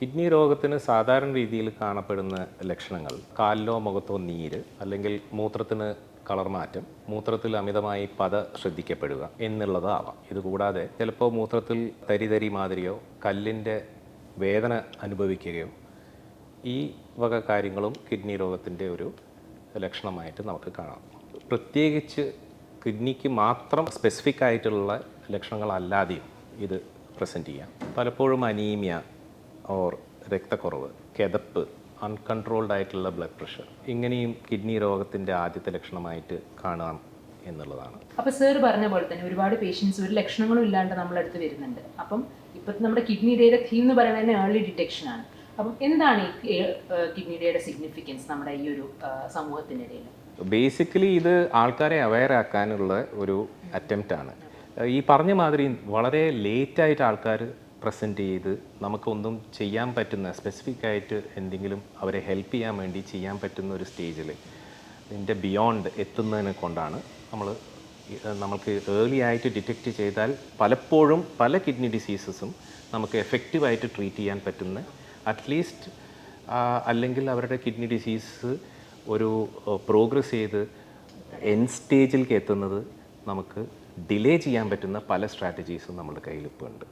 Kidney രോഗത്തിന് സാധാരണ രീതിയിൽ കാണപ്പെടുന്ന ലക്ഷണങ്ങൾ കാലിലോ മുഖത്തോ നീര് അല്ലെങ്കിൽ മൂത്രത്തിന് കളർ മാറ്റം മൂത്രത്തിൽ അമിതമായി പത ശ്രദ്ധിക്കപ്പെടുക എന്നുള്ളതാവാം. ഇതുകൂടാതെ ചിലപ്പോൾ മൂത്രത്തിൽ തരിതരി തരി മാതിരിയോ കല്ലിന്റെ വേദന അനുഭവിക്കുകയോ ഈ വക കാര്യങ്ങളും കിഡ്നി രോഗത്തിന്റെ ഒരു ലക്ഷണമായിട്ട് നമുക്ക് കാണാം. പ്രത്യേകിച്ച് കിഡ്നിക്ക് മാത്രം സ്പെസിഫിക് ആയിട്ടുള്ള ലക്ഷണങ്ങളല്ലാതെയും ഇത് പ്രസന്റ് ചെയ്യാം. പലപ്പോഴും അനീമിയ ഓർ രക്തക്കുറവ് കിതപ്പ് അൺകൺട്രോൾഡ് ആയിട്ടുള്ള ബ്ലഡ് പ്രഷർ ഇങ്ങനെയും കിഡ്നി രോഗത്തിന്റെ ആദ്യത്തെ ലക്ഷണമായിട്ട് കാണാം എന്നുള്ളതാണ്. അപ്പൊ സർ പറഞ്ഞ പോലെ തന്നെ ഒരുപാട് പേഷ്യൻസ് ഒരു ലക്ഷണങ്ങളും ഇല്ലാണ്ട് നമ്മളടുത്ത് വരുന്നുണ്ട്. അപ്പം ഇപ്പോഴത്തെ നമ്മുടെ കിഡ്നി ഡേയുടെ തീം എന്ന് പറയുന്നത് തന്നെ ഏർലി ഡിറ്റക്ഷൻ ആണ്. അപ്പം എന്താണ് ഈ കിഡ്നി ഡേയുടെ സിഗ്നിഫിക്കൻസ് നമ്മുടെ ഈ ഒരു സമൂഹത്തിന്റെ സമൂഹത്തിനിടയിൽ ബേസിക്കലി ഇത് ആൾക്കാരെ അവെയർ ആക്കാനുള്ള ഒരു അറ്റംപ്റ്റ് ആണ്. ഈ പറഞ്ഞ മാതിരി വളരെ ലേറ്റായിട്ട് ആൾക്കാർ പ്രസന്റ് ചെയ്ത് നമുക്കൊന്നും ചെയ്യാൻ പറ്റുന്ന സ്പെസിഫിക് ആയിട്ട് എന്തെങ്കിലും അവരെ ഹെൽപ്പ് ചെയ്യാൻ വേണ്ടി ചെയ്യാൻ പറ്റുന്ന ഒരു സ്റ്റേജിൽ ഇതിന്റെ ബിയോണ്ട് എത്തുന്നതിനെ കൊണ്ടാണ് നമ്മൾ നമുക്ക് ഏർലി ആയിട്ട് ഡിറ്റക്റ്റ് ചെയ്താൽ പലപ്പോഴും പല കിഡ്നി ഡിസീസസും നമുക്ക് എഫക്റ്റീവായിട്ട് ട്രീറ്റ് ചെയ്യാൻ പറ്റുന്ന അറ്റ്ലീസ്റ്റ് അല്ലെങ്കിൽ അവരുടെ കിഡ്നി ഡിസീസ് ഒരു പ്രോഗ്രസ് ചെയ്ത് എൻ സ്റ്റേജിലേക്ക് എത്തുന്നത് നമുക്ക് ഡിലേ ചെയ്യാൻ പറ്റുന്ന പല സ്ട്രാറ്റജീസും നമ്മുടെ കയ്യിൽ ഇപ്പോൾ ഉണ്ട്